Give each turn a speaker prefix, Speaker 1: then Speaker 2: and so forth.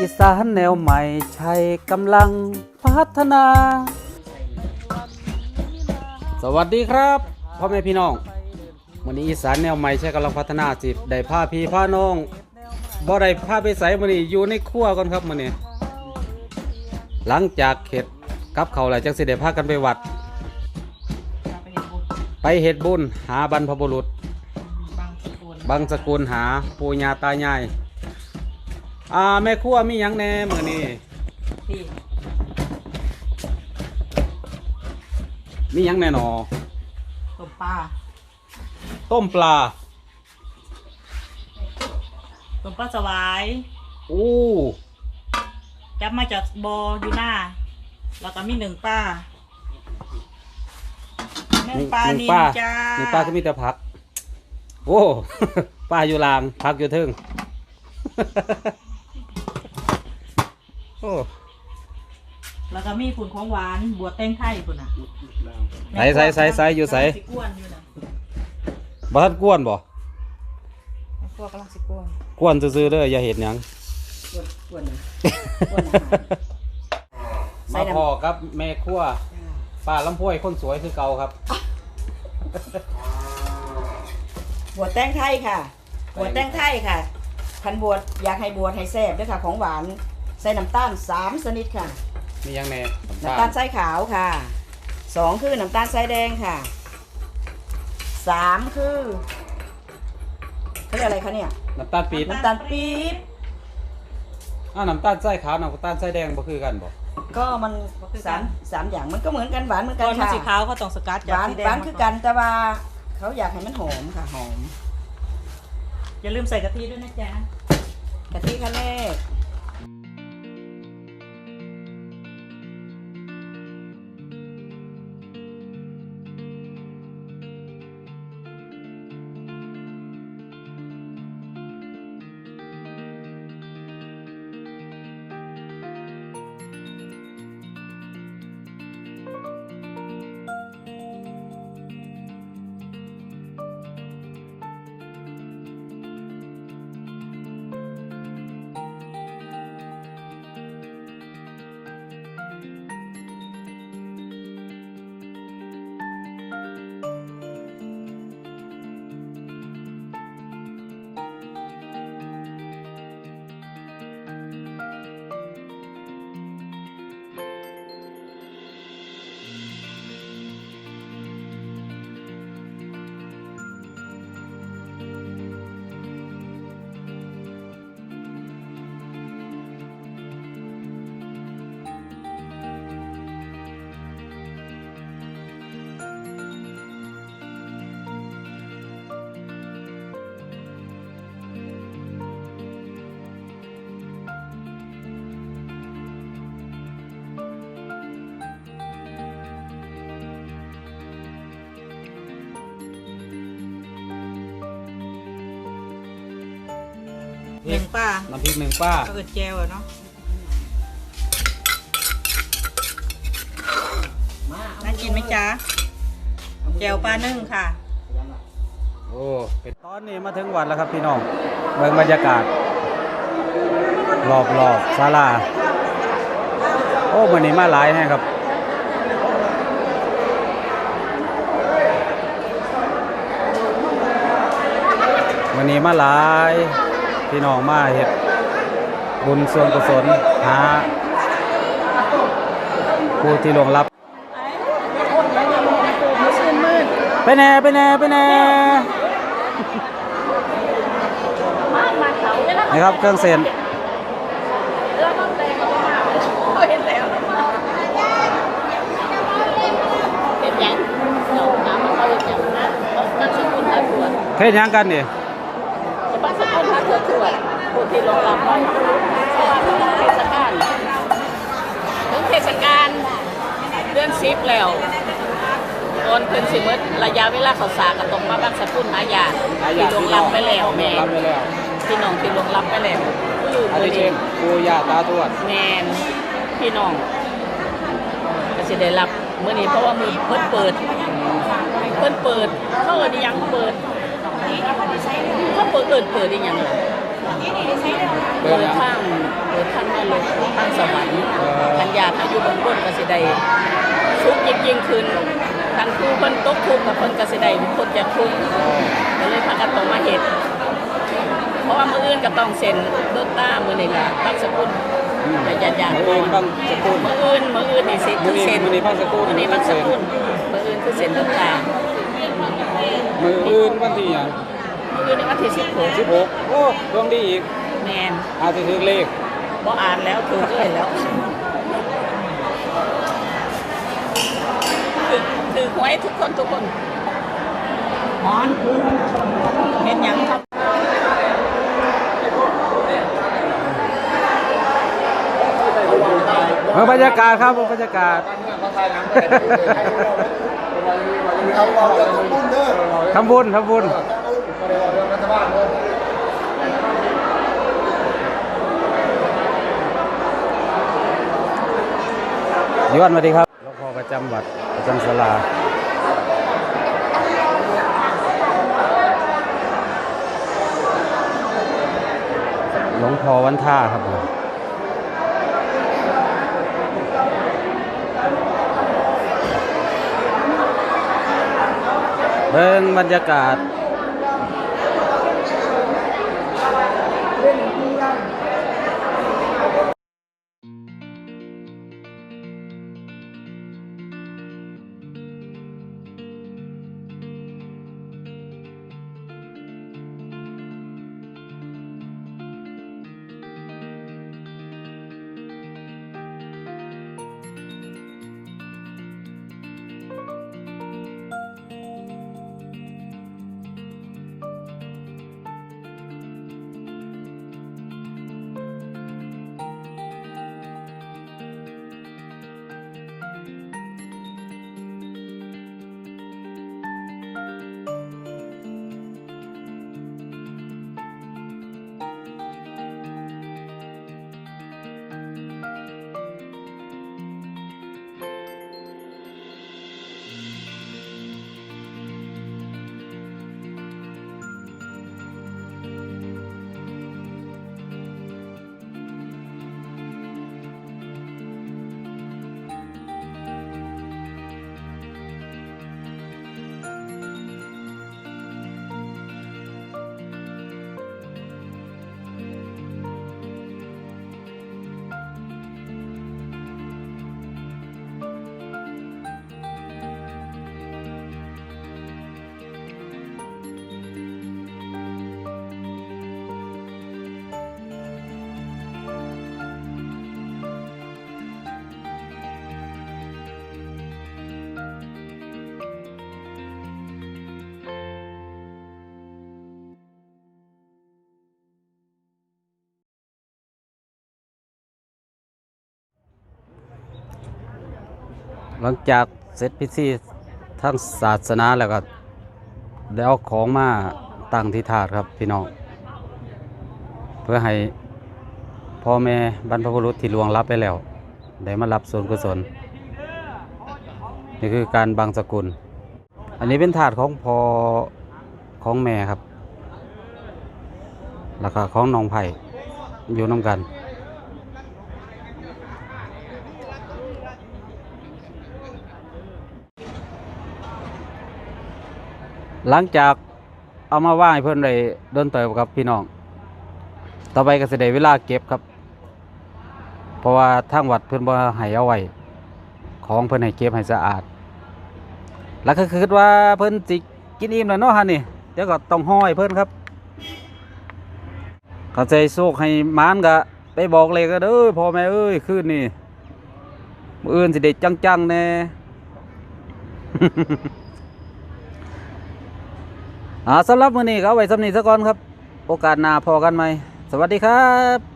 Speaker 1: อีสานแนวใหม่ใช้กำลังพัฒนา สวัสดีครับพ่อแม่พี่น้องวันนี้อีสานแนวใหม่ใช้กำลังพัฒนาสิได้พาพี่พาน้องบ่ได้พาไปใส่มื้อนี้อยู่ในครัวก่อนครับมื้อนี้หลังจากเข็ดกับเขาวแล้วจังสิได้พากันไปวัด ไปเฮ็ดบุญหาบรรพบุรุษ
Speaker 2: บางสกุล
Speaker 1: หาปู่ย่าตายาย อ่าแม่ครัวมีหยังแหน่มื้อนี้
Speaker 2: ที่
Speaker 1: มีหยังแหน่หนอ
Speaker 2: ตบปลา
Speaker 1: ต้มปลา
Speaker 2: ตบปลาสวาย
Speaker 1: อู้
Speaker 2: จับมาจากบออยู่หน้า แล้วก็มีหนึ่งป้าหนึ่งปลา
Speaker 1: ห
Speaker 2: นิ
Speaker 1: ปลา
Speaker 2: จ้า
Speaker 1: หนึ่งปลาก็มีแต่ผัก โอ้ ปลาอยู่ลางผักอยู่เทึง โอ้
Speaker 2: แล้วก็มีผุนของหวานบวชแตงไทยพุ่นอะ
Speaker 1: ใส่ใส่ใส่ใส่อยู่ใส่
Speaker 2: สิก้วนอยู่นะ
Speaker 1: บ้านกวนบ่
Speaker 2: แม่ครัวกำลังสิก้วน
Speaker 1: กวนซื่อๆเด้ออย่าเห็นหยัง
Speaker 2: ก้วนก้วนก้วนอาหาร ใส่
Speaker 1: มา
Speaker 2: น้ำ
Speaker 1: พอกับแม่ครัวป้าลำพวยคนสวยคือเก่าครับ
Speaker 3: บวชแตงไทยค่ะ บวชแตงไทยค่ะคันบวชอยากให้บวชให้แซ่บด้วยค่ะ ของหวาน ใส่น้ำตาลสามชนิดค่ะ
Speaker 1: มีหยังแหน่
Speaker 3: น้ำตาลทรายขาวค่ะสองคือน้ำตาลทรายแดงค่ะสามคือเขาเรียกอะไรคะเนี่ย
Speaker 1: น้ำตาลปี๊บ
Speaker 3: น้ำตาลปี๊บ
Speaker 1: อ้าวน้ำตาลไส้ขาวน้ำตาลไส้แดงบ่คือกันบ่
Speaker 3: ก็มันสามสามอย่างมันก็เหมือนกันหวานเหมือน
Speaker 2: ต
Speaker 3: กัน
Speaker 2: อนมัน
Speaker 3: ค่ะ
Speaker 2: สีขาวเขาต้องสกัด
Speaker 3: ห
Speaker 2: จาก
Speaker 3: วาน
Speaker 2: สีแด
Speaker 3: หวาน
Speaker 2: ง
Speaker 3: คือกันแต่ว่าเขาอยากให้มันหอมค่ะหอม
Speaker 2: อย่าลืมใส่กะทิด้วยนะจ๊ะ
Speaker 3: กะทิขั้นแรก
Speaker 2: หนึ่งป้า
Speaker 1: น้ำพริกหนึ่งป้า
Speaker 2: ก็เกิดแจวอะเนาะน่ากินไหมจ๊ะแจวปลานึ่งค่ะ
Speaker 1: โอ้เป็นตอนนี้มาถึงวัดแล้วครับพี่น้องเบิ่งบรรยากาศรอบรอบศาลาโอ้วันนี้มาหลายแฮะครับวันนี้มาหลาย พี่น้องมาเฮ็ดบุญส่วนกุศลหาผู้ที่หลวงรับไปแน่ไปแน่ไปแน่นี่ครับเครื่องเส้นเฮ็ดหยังกันเนี่
Speaker 4: บ้านสกุล พักเถื่อถื่อผู้ที่ลงรับไว้เพราะว่าถึงเทศกาลถึงเทศกาลเดือนสิบแล้วตอนเพิ่นสิมดระยะเวลาเขาสากก็ต้องมาบ้านสกุลหายาที่ลงรับไปแล้วแม่
Speaker 1: รับไปแล้ว
Speaker 4: พี่น้องที่ลงรับไปแล้วคือ
Speaker 1: อันนี้เช่
Speaker 4: น
Speaker 1: ปูยาตาทวด
Speaker 4: แม่นพี่น้องก็สิได้รับเมื้อนี้เพราะว่ามือเพิ่นเปิดเพิ่นเปิดเขาเอิ้นอิหยังเปิดเขาเปิดเอิ้นเปิดอีหยังล่ะ
Speaker 1: เปิ
Speaker 4: เปิ
Speaker 1: ด
Speaker 4: ด
Speaker 1: แล้า
Speaker 4: งเปิดทางลงทางสวรรค์ทันยาอายุบนบนก็สิได้ชุกยิ่งยิ่งขึ้นทันครูเพิ่นตกทุกกับเพิ่นก็สิได้คนจะทุกข์ก็เลยพากันต้องมาเฮ็ดเพราะว่ามื้ออื่นก็ต้องเซ็นเบิกต้ามื้อนี้ล่ะบางสกุลแต่ญาติญาติ
Speaker 1: มื้ออื่นบางสกุล
Speaker 4: มืออื่นมืออื่นนี่สิ
Speaker 1: มื้อ
Speaker 4: เซ็น
Speaker 1: มื้อนี้บางสกุล
Speaker 4: มื้อนี้บางสกุลมื้ออื่นคือเซ็นเบิกต้า
Speaker 1: มืออื่นวันที่หยัง
Speaker 4: มื้ออื่นในวันที่16
Speaker 1: 16โอ้ดวงดีอีก
Speaker 4: แม่น
Speaker 1: อาจจะถึงเลข
Speaker 4: บ่อ่านแล้วถูกเลยแล้วถือถือหวยทุกคนทุกคน
Speaker 2: หอนเห็นหยังครับ
Speaker 1: เมื่อบรรยากาศครับเมื่อบรรยากาศทำบุญทำบุญ ยวนสวัสดีครับหลวงพ่อประจำวัดประจำศาลาหลวงพ่อวันท่าครับผมเบิ่งบรรยากาศ หลังจากเสร็จพิธีทางศาสนาแล้วก็ได้เอาของมาตั้งที่ถาดครับพี่น้องเพื่อให้พ่อแม่บรรพบุรุษที่ลวงลับไปแล้ว ได้มารับส่วนกุศลนี่คือการบางสกุล อันนี้เป็นถาดของพ่อของแม่ครับแล้วก็ของน้องไผ่อยู่น้ำกัน หลังจากเอามาว่างให้เพื่อนเลยเดินเติบครับพี่น้อง ต่อไปก็จะได้เวลาเก็บครับ เพราะว่าทางวัดเพื่อนบ่ให้เอาไว้ของเพื่อนให้เก็บให้สะอาด แล้วก็คือว่าเพื่อนสิกินอิ่มแล้วเนาะฮะนี่เดี๋ยวก็ต้องห้อยเพื่อนครับเข้าใจโชคให้มานกะไปบอกเลยก็เด้อพ่อแม่เอ้ยคืนนี่มืออื่นสิเด็ดจังๆแน่ อ่าสำหรับมื้อนี้ก็เอาไว้สำนีซะก่อนครับ โอกาสหน้าพอกันไหม สวัสดีครับ